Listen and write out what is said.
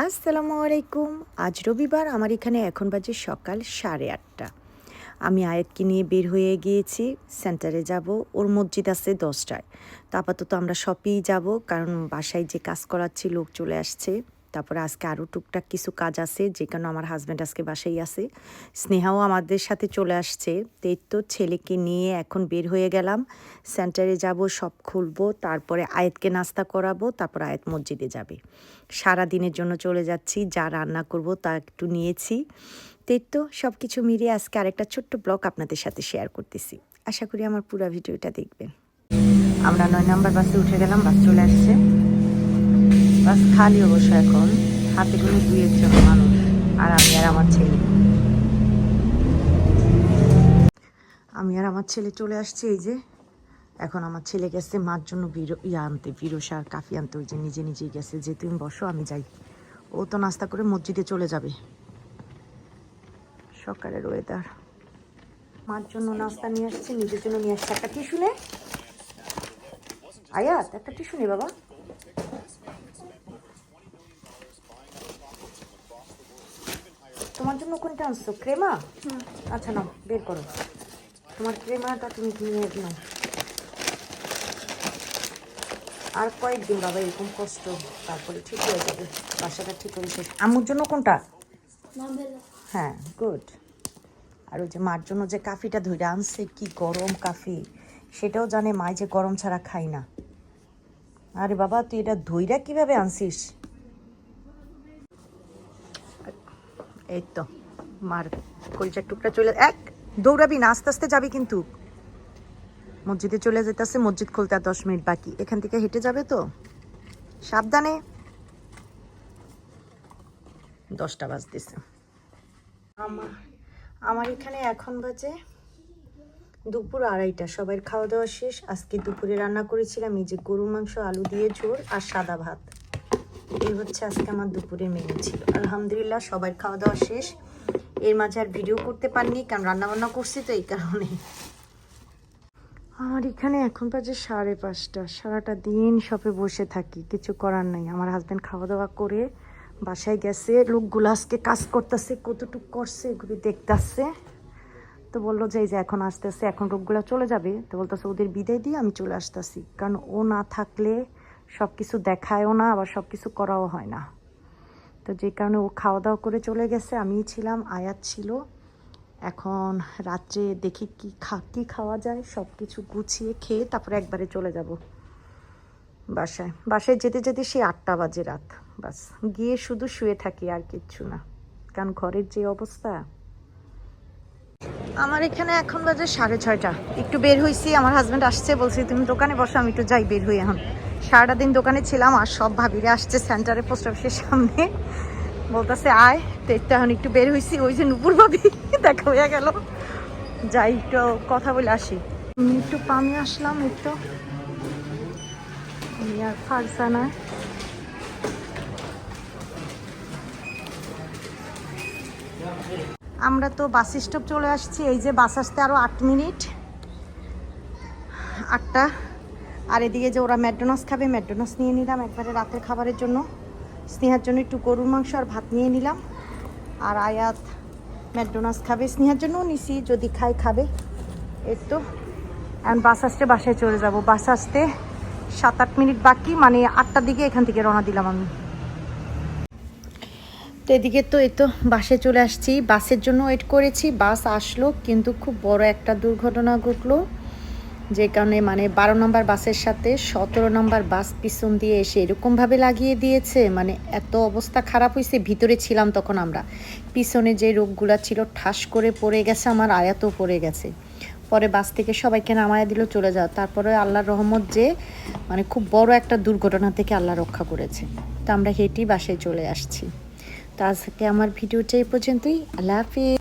আসসালামু আলাইকুম। আজ রবিবার, আমার এখানে এখন বাজে সকাল সাড়ে আটটা। আমি আয়াতকে নিয়ে বের হয়ে গিয়েছি, সেন্টারে যাব। ওর মসজিদ আছে দশটায়। তো আপাতত আমরা সপেই যাব, কারণ বাসায় যে কাজ করাচ্ছি লোক চলে আসছে। তারপরে আজকে আরও টুকটাক কিছু কাজ আছে, যে কারণে আমার হাজব্যান্ড আজকে বাসায় আছে। স্নেহাও আমাদের সাথে চলে আসছে। তো এই তো ছেলেকে নিয়ে এখন বের হয়ে গেলাম। সেন্টারে যাব, সব খুলবো, তারপরে আয়াতকে নাস্তা করাবো, তারপর আয়াত মসজিদে যাবে। সারা দিনের জন্য চলে যাচ্ছি, যা রান্না করব তা একটু নিয়েছি। তো তো সব কিছু মিলিয়ে আজকে আরেকটা ছোট্ট ব্লগ আপনাদের সাথে শেয়ার করতেছি। আশা করি আমার পুরো ভিডিওটা দেখবেন। আমরা নয় নম্বর বাসে উঠে গেলাম বাস চলে আসছে। খালি অবশ্য এখন হাতে করে দুই একজন মানুষ, আর আমি আর আমার ছেলে। আমি আর আমার ছেলে চলে আসছি, এই যে। এখন আমার ছেলে গেছে, মার জন্য বিরো ইয়া আনতে বিরোসা আর কাফি আনতে, ওই যে নিজে নিজেই গেছে, যে তুমি বসো, আমি যাই। ও তো নাস্তা করে মসজিদে চলে যাবে। সকালের ওয়েদার মার জন্য নাস্তা নিয়ে আসছে, নিজের জন্য নিয়ে আসছে। একটা টিস্যু নে। আয়াত, একটা টিস্যু নে বাবা। তোমার জন্য কোনটা আনছো? ক্রেমা? আচ্ছা নাও বের করো। তোমার ক্রেমাটা তুমি নিয়ে নাও। আর কয়েকদিন বাবা এরকম কষ্ট তারপরে ঠিক হয়ে যাবে। বাসাটা ঠিক হয়ে শেষ আম্মুর জন্য কোনটা? হ্যাঁ গুড। আর ওই যে মার জন্য যে কাফিটা ধরে আনছে কি গরম কাফি। সেটাও জানে মাই যে গরম ছাড়া খাই না। আরে বাবা তুই এটা ধইরা কীভাবে আনছিস? এই তো, মার কলিজার টুকটা চলে, এক, দৌড়াবি না, আস্তে আস্তে যাবি কিন্তু। মসজিদে চলে যেতেছে, মসজিদ খুলতে আর দশ মিনিট বাকি। এখান থেকে হেঁটে যাবে তো? সাবধানে। দশটা বাজতেছে। আমার আমার এখানে এখন বাজে দুপুর আড়াইটা। সবাই খাওয়া দাওয়া শেষ। আজকে দুপুরে রান্না করেছিলাম এই যে গরু মাংস, আলু দিয়ে ঝোল আর সাদা ভাত। এই হচ্ছে আজকে আমার দুপুরের মেনু ছিল। আলহামদুলিল্লাহ সবার খাওয়া দাওয়া শেষ। এর মাঝে আর ভিডিও করতে পারিনি, কারণ রান্নাবান্না করছি তো এই কারণে। আমার এখানে এখন বাজে সাড়ে পাঁচটা। সারাটা দিন শপে বসে থাকি, কিছু করার নাই। আমার হাজব্যান্ড খাওয়া দাওয়া করে বাসায় গেছে। লোকগুলো আজকে কাজ করতেছে, কতটুক করছে এগুলি দেখতেছে। তো বলল যে, এই যে এখন আসতেছে, এখন লোকগুলো চলে যাবে। তো বলতেছে, ওদের বিদায় দিয়ে আমি চলে আসতেছি। কারণ ও না থাকলে সব কিছু দেখায়ও না, আবার সব কিছু করাও হয় না। তো যে কারণে ও খাওয়া দাওয়া করে চলে গেছে, আমিই ছিলাম, আয়াত ছিল। এখন রাত্রে দেখি কি খা, কী খাওয়া যায় সব কিছু গুছিয়ে খেয়ে তারপরে একবারে চলে যাব বাসায়। বাসায় যেতে যেতে সেই আটটা বাজে রাত, বাস। গিয়ে শুধু শুয়ে থাকি আর কিচ্ছু না। কারণ ঘরের যে অবস্থা। আমার এখানে এখন বাজে সাড়ে ছয়টা। একটু বের হয়েছি আমার হাজব্যান্ড আসছে, বলছি, তুমি দোকানে বসো, আমি একটু যাই, বের হই এখন। সারাটা দিন দোকানে ছিলাম আর সব ভাবিরা আসছে সেন্টারে পোস্ট অফিসের সামনে। বলতেছে, আয় তো তো এখন একটু বের হয়েছি ওই যে নুপুর ভাবি, দেখা হয়ে গেল। যাই, একটু কথা বলে আসি। একটু পানি আসলাম একটু আর ফারসানা আমরা তো বাস স্টপ চলে আসছি, এই যে বাস আসতে আরও আট মিনিট। আটটা। আর এদিকে যে ওরা ম্যাকডোনাস খাবে ম্যাকডোনাস নিয়ে নিলাম একবারে রাতের খাবারের জন্য। স্নেহার জন্য একটু গরুর মাংস আর ভাত নিয়ে নিলাম। আর আয়াত ম্যাকডোনাস খাবে, স্নেহার জন্যও নিছি, যদি খাই খাবে। এই তো। এখন বাস আসতে বাসায় চলে যাব। বাস আসতে সাত আট মিনিট বাকি মানে আটটার দিকে এখান থেকে রওনা দিলাম আমি। তো এদিকে তো, এই তো, বাসে চলে আসছি। বাসের জন্য ওয়েট করেছি, বাস আসলো, কিন্তু খুব বড় একটা দুর্ঘটনা ঘটলো। যে কারণে মানে বারো নম্বর বাসের সাথে সতেরো নম্বর বাস পিছন দিয়ে এসে এরকমভাবে লাগিয়ে দিয়েছে মানে এত অবস্থা খারাপ হয়েছে, ভিতরে ছিলাম তখন আমরা। পিছনে যে রোগগুলা ছিল, ঠাস করে পড়ে গেছে, আমার আয়াতও পড়ে গেছে। পরে বাস থেকে সবাইকে নামায় দিল, চলে যাও। তারপরে আল্লাহর রহমত যে মানে খুব বড় একটা দুর্ঘটনা থেকে আল্লাহ রক্ষা করেছে। তো আমরা হেঁটেই বাসায় চলে আসছি। তো আজকে আমার ভিডিওটা এই পর্যন্তই। আল্লাহ হাফিজ।